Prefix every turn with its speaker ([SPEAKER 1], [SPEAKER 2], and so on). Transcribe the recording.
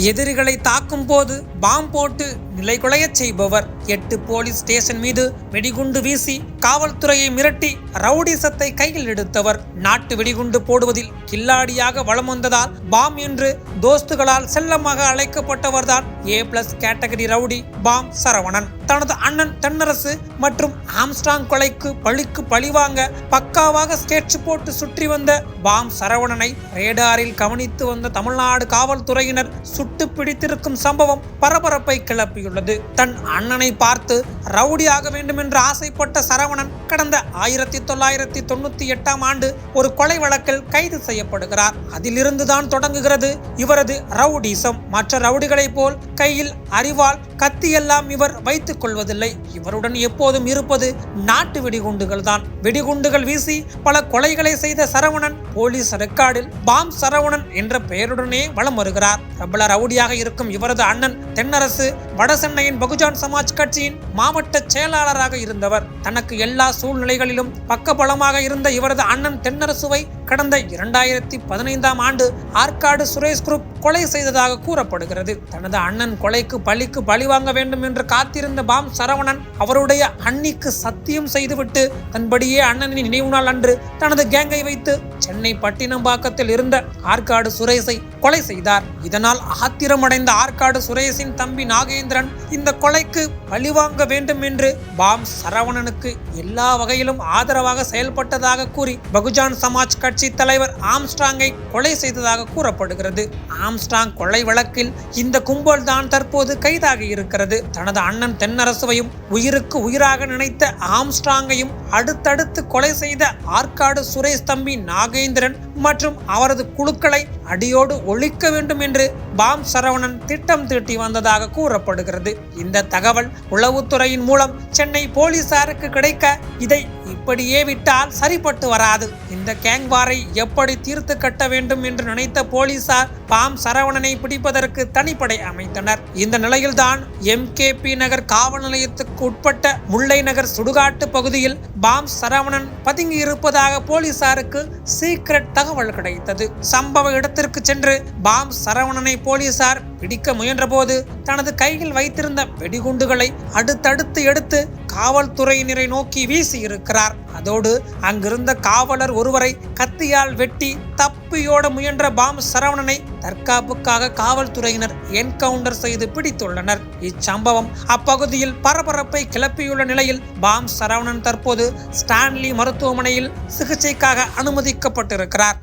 [SPEAKER 1] எதிரிகளை தாக்கும் போது பாம் போட்டு நிலைகுலையச் செய்பவர். எட்டு போலீஸ் ஸ்டேஷன் மீது வெடிகுண்டு வீசி காவல்துறையை மிரட்டி ரவுடிசத்தை கையில் எடுத்தவர். நாட்டு வெடிகுண்டு போடுவதில் கில்லாடியாக வலம் வந்ததால் பாம் என்று தோஸ்துகளால் செல்லமாக அழைக்கப்பட்டவர்தான் A plus category rowdy bomb Saravanan. தனது அண்ணன் தென்னரசு மற்றும் ஆம்ஸ்டாங் கொலைக்கு பழிக்கு பழிவாங்க பக்காவாக ஸ்கெட்ச் போட்டு சுற்றி வந்த பாம் சரவணனை ரேடாரில் கவனித்து வந்த தமிழ்நாடு காவல்துறையினர் சுட்டு பிடித்திருக்கும் சம்பவம் பரபரப்பை கிளப்பி கூறியுள்ளது தன் அண்ணனை பார்த்து ரவுடியாக வேண்டும் என்று ஆசைப்பட்ட சரவணன் கடந்த ஆயிரத்தி தொள்ளாயிரத்தி தொண்ணூத்தி எட்டாம் ஆண்டு ஒரு கொலை வழக்கில் கைது செய்யப்படுகிறார். அதிலிருந்துதான் தொடங்குகிறது இவரது ரவுடிசம். மற்ற ரவுடிகளைப் போல் கையில் அறிவால் கத்தி எல்லாம் இவர் வைத்துக் கொள்வதில்லை. இவருடன் எப்போதும் இருப்பது நாட்டு வெடிகுண்டுகள் தான். வெடிகுண்டுகள் வீசி பல கொலைகளை செய்த சரவணன் போலீஸ் ரெக்கார்டில் பாம் சரவணன் என்ற பெயருடனே வலம் வருகிறார். பிரபல ரவுடியாக இருக்கும் இவரது அண்ணன் தென்னரசு வடசென்னையின் பகுஜான் சமாஜ் கட்சியின் மாவட்ட செயலாளராக இருந்தவர். தனக்கு எல்லா சூழ்நிலைகளிலும் பக்கபலமாக இருந்த இவரது அண்ணன் தென்னரசுவை கடந்த இரண்டாயிரத்தி பதினைந்தாம் ஆண்டு ஆற்காடு சுரேஷ் குரூப் கொலை செய்ததாக கூறப்படுகிறது. தனது அண்ணன் கொலைக்கு பழிக்கு பழி வாங்க வேண்டும் என்று காத்திருந்த பாம் சரவணன் அவருடைய அன்னிக்கு சத்தியம் செய்துவிட்டு தன்படியே அண்ணனின் நினைவு நாள் அன்று தனது கேங்கை வைத்து சென்னை பட்டினம்பாக்கத்தில் இருந்த ஆற்காடு சுரேஷை கொலை செய்தார். இதனால் ஆத்திரமடைந்த ஆற்காடு சுரேஷின் தம்பி நாகேந்திரன் இந்த கொலைக்கு பழிவாங்க வேண்டும் என்று பாம் சரவணனுக்கு எல்லா வகையிலும் ஆதரவாக செயல்பட்டதாக கூறி பகுஜான் சமாஜ் கட்சி தலைவர் ஆம்ஸ்டாங்கை கொலை செய்ததாக கூறப்படுகிறது. ஆம்ஸ்டாங் கொலை வழக்கில் இந்த கும்பல் தான் தற்போது கைதாகி இருக்கிறது. தனது அண்ணன் தென்னரசுவையும் உயிருக்கு உயிராக நினைத்த ஆம்ஸ்டாங்கையும் அடுத்தடுத்து கொலை செய்த ஆற்காடு சுரேஷ் தம்பி நாகேந்திரன் மற்றும் அவரது குழுக்களை அடியோடு ஒழிக்க வேண்டும் என்று பாம் சரவணன் திட்டம் தீட்டி வந்ததாக கூறப்படுகிறது. இந்த தகவல் உளவுத்துறையின் மூலம் சென்னை போலீசாருக்கு கிடைக்க இதை இப்படியே விட்டால் சரிப்பட்டு வராது. இந்த கேங்வாரை எப்படி தீர்த்து கட்ட வேண்டும் என்று நினைத்த போலீசார் பாம் சரவணனை பிடிப்பதற்கு தனிப்படை அமைத்தனர். இந்த நிலையில்தான் எம் கேபி நகர் காவல் நிலையத்துக்கு உட்பட்ட முல்லை நகர் சுடுகாட்டு பகுதியில் பாம் சரவணன் பதுங்கி இருப்பதாக போலீசாருக்கு சீக்ரெட் தகவல் கிடைத்தது. சம்பவ இடத்திற்கு சென்று பாம் சரவணனை போலீசார் பிடிக்க முயன்றபோது தனது கையில் வைத்திருந்த வெடிகுண்டுகளை அடுத்தடுத்து எடுத்து காவல்துறையினரை நோக்கி வீசி இருக்கிறார் அதோடு அங்கிருந்த காவலர் ஒருவரை கத்தியால் வெட்டி தப்பியோட முயன்ற பாம் சரவணனை தற்காப்புக்காக காவல்துறையினர் என்கவுண்டர் செய்து பிடித்துள்ளனர். இச்சம்பவம் அப்பகுதியில் பரபரப்பை கிளப்பியுள்ள நிலையில் பாம் சரவணன் தற்போது ஸ்டான்லி மருத்துவமனையில் சிகிச்சைக்காக அனுமதிக்கப்பட்டிருக்கிறார்.